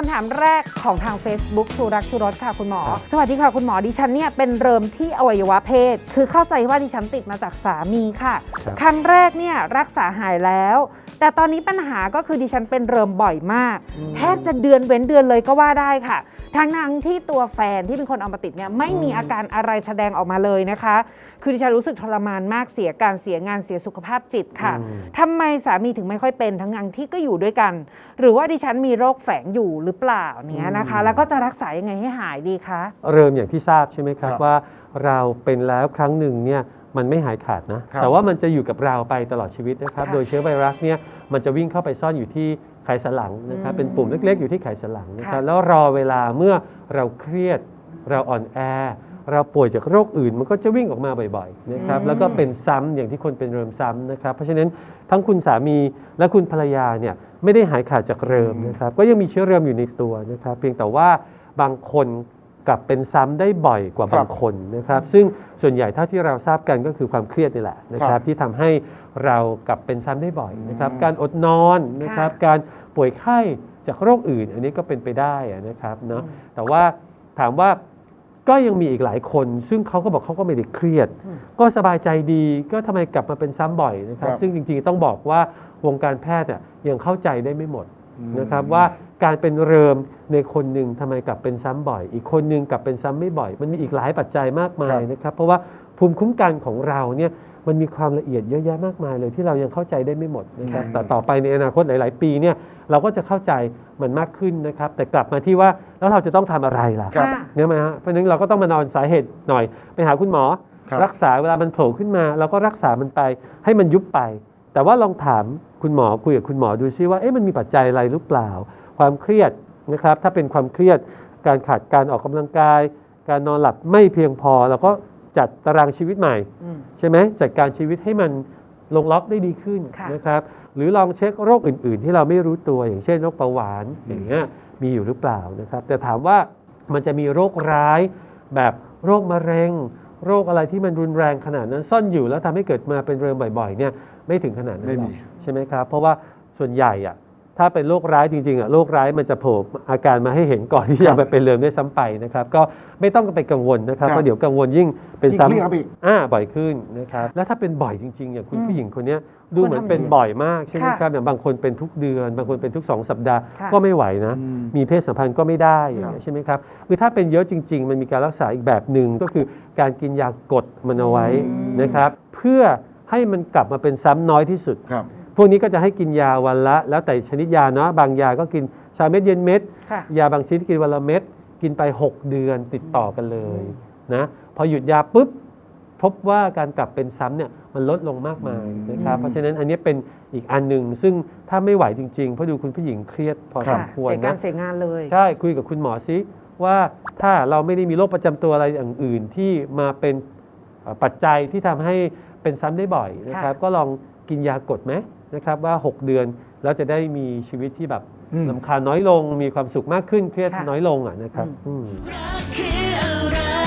คำถามแรกของทาง Facebook ชูรักชูรสค่ะคุณหมอครับสวัสดีค่ะคุณหมอดิฉันเนี่ยเป็นเริมที่อวัยวะเพศ คือเข้าใจว่าดิฉันติดมาจากสามีค่ะ ครับ ครั้งแรกเนี่ยรักษาหายแล้ว แต่ตอนนี้ปัญหาก็คือดิฉันเป็นเริมบ่อยมาก แทบจะเดือนเว้นเดือนเลยก็ว่าได้ค่ะ ทั้งนั้นที่ตัวแฟนที่เป็นคนเอามาติดเนี่ยไม่มีอาการอะไรแสดงออกมาเลยนะคะ คือดิฉันรู้สึกทรมานมากเสียการเสียงานเสียสุขภาพจิตค่ะอืมทำไมสามีถึงไม่ค่อยเป็นทั้งนั้นที่ก็อยู่ด้วยกัน หรือว่าดิฉันมีโรคแฝงอยู่หรือเปล่าเนี้ยนะคะ แล้วก็จะรักษายังไงให้หายดีคะ เริ่มอย่างที่ทราบใช่ไหมครับครับว่าเราเป็นแล้วครั้งหนึ่งเนี่ยมันไม่หายขาดนะ ครับ แต่ว่ามันจะอยู่กับเราไปตลอดชีวิตนะครับ ค่ะโดยเชื้อไวรัสเนี่ยมันจะวิ่งเข้าไปซ่อนอยู่ที่ไขสันหลังนะครับ อืมเป็นปุ่มเล็กๆอยู่ที่ไขสันหลังนะครับค่ะ แล้วรอเวลาเมื่อเราเครียด เราอ่อนแอ เราป่วยจากโรคอื่น มันก็จะวิ่งออกมาบ่อยๆนะครับอืมแล้วก็เป็นซ้ำอย่างที่คนเป็นเริมซ้ำนะครับ เพราะฉะนั้นทั้งคุณสามีและคุณภรรยาเนี่ย ไม่ได้หายขาดจากเริมนะครับ ก็ยังมีเชื้อเริมอยู่ในตัวนะครับ เพียงแต่ว่าบางคนกลับเป็นซ้ำได้บ่อยกว่าครับบางคนนะครับ ซึ่งส่วนใหญ่เท่าที่เราทราบกันก็คือความเครียดนี่แหละนะคครัรับบที่ทำให้เรากลับเป็นซ้ำได้บ่อยนะครับอืมการอดนอนนะครับ การป่วยไข้จากโรคอื่น อันนี้ก็เป็นไปได้อะนะครับเนาะแต่ว่าถามว่าก็ยังมีอีกหลายคน ซึ่งเขาก็บอกเขาก็ไม่ได้เครียดอืมก็สบายใจดีก็ทำไมกลับมาเป็นซ้ำบ่อยนะครับครับ ซึ่งจริงๆต้องบอกว่า วงการแพทย์อะยังเข้าใจได้ไม่หมดอืมนะครับว่าการเป็นเริมในคนหนึ่งทำไมกลับเป็นซ้ำบ่อย อีกคนหนึ่งกลับเป็นซ้ำไม่บ่อย มันมีอีกหลายปัจจัยมากมายนะครับ เพราะว่าภูมิคุ้มกันของเราเนี่ยมันมีความละเอียดเยอะแยะมากมายเลยที่เรายังเข้าใจได้ไม่หมดนะครับค่ะแต่ต่อไปในอนาคตหลาย ๆ ปีเนี่ยเราก็จะเข้าใจมันมากขึ้นนะครับ แต่กลับมาที่ว่าแล้วเราจะต้องทำอะไรล่ะครับค่ะเนี่ยไหมฮะเพราะฉะนั้นเราก็ต้องมานอนสาเหตุหน่อย ไปหาคุณหมอครับรักษาเวลามันโผล่ขึ้นมา เราก็รักษามันไปให้มันยุบไป แต่ว่าลองถามคุณหมอคุยกับคุณหมอดูซิว่าเอ๊ะมันมีปัจจัยอะไรหรือเปล่า ความเครียดนะครับ ถ้าเป็นความเครียดการขาดการออกกำลังกาย การนอนหลับไม่เพียงพอเราก็จัดตารางชีวิตใหม่อืมใช่ไหมจัดการชีวิตให้มันลงล็อกได้ดีขึ้นค่ะนะครับ หรือลองเช็คโรคอื่น ๆ ที่เราไม่รู้ตัวอย่างเช่นโรคเบาหวานอย่างเงี้ยมีอยู่หรือเปล่านะครับ แต่ถามว่ามันจะมีโรคร้ายแบบโรคมะเร็ง โรคอะไรที่มันรุนแรงขนาดนั้น ซ่อนอยู่แล้วทำให้เกิดมาเป็นเริมบ่อยๆเนี่ยไม่ถึงขนาดนั้นไม่หรมีอกใช่ไหมครับ เพราะว่าส่วนใหญ่อะ ถ้าเป็นโรคร้ายจริงๆอะโรคร้ายมันจะโผล่อาการมาให้เห็นก่อนที่ครัจะบไปเป็นเริมได้ซ้ำไปนะครับ ก็ไม่ต้องไปกังวลนะครับครับเพราะเดี๋ยวกังวลยิ่งเป็นยิ่งซ้ำเครียดครับอีกอ่าบ่อยขึ้นนะครับแล้วถ้าเป็นบ่อยจริงๆอย่างคุณอืมผู้หญิงคนเนี้ยดูเหมือนควรทำเป็นยังไงบ่อยมากใช่ไหมค่ะครับอย่างบางคนเป็นทุกเดือน บางคนเป็นทุกสองสัปดาห์ค่ะ ก็ไม่ไหวนะ อืม มีเพศสัมพันธ์ก็ไม่ได้อย่างเงี้ยใช่ไหมครับคือถ้าเป็นเยอะจริง ๆ มันมีการรักษาอีกแบบหนึ่งก็คือการกินยากดมันเอาไว้อืมนะครับ เพื่อให้มันกลับมาเป็นซ้ำน้อยที่สุด ครับ พวกนี้ก็จะให้กินยาวันละ แล้วแต่ชนิดยาเนาะบางยาก็กินชาเม็ดเย็นเม็ด ค่ะ ยาบางชนิดกินวันละเม็ดกินไป 6 เดือนติดต่อกันเลยนะพอหยุดยาปุ๊บพบว่าการกลับเป็นซ้ำเนี่ยมันลดลงมากมายนะครับอืมเพราะฉะนั้นอันนี้เป็นอีกอันหนึ่งซึ่งถ้าไม่ไหวจริงๆเพราะดูคุณผู้หญิงเครียดพอครัสบมควรเสียการนะเสียงานเลย ใช่คุยกับคุณหมอซิว่าถ้าเราไม่ได้มีโรคประจำตัวอะไรอย่างอื่นที่มาเป็นเอ่อปัจจัยที่ทำให้เป็นซ้ำได้บ่อยนะครับก็ลองกินยากดไหม นะครับว่า 6 เดือนแล้วจะได้มีชีวิตที่แบบอืม ลำคาญน้อยลงมีความสุขมากขึ้นเครียดค่ะ น้อยลงอะนะครับอืมอืมรักคืออะไร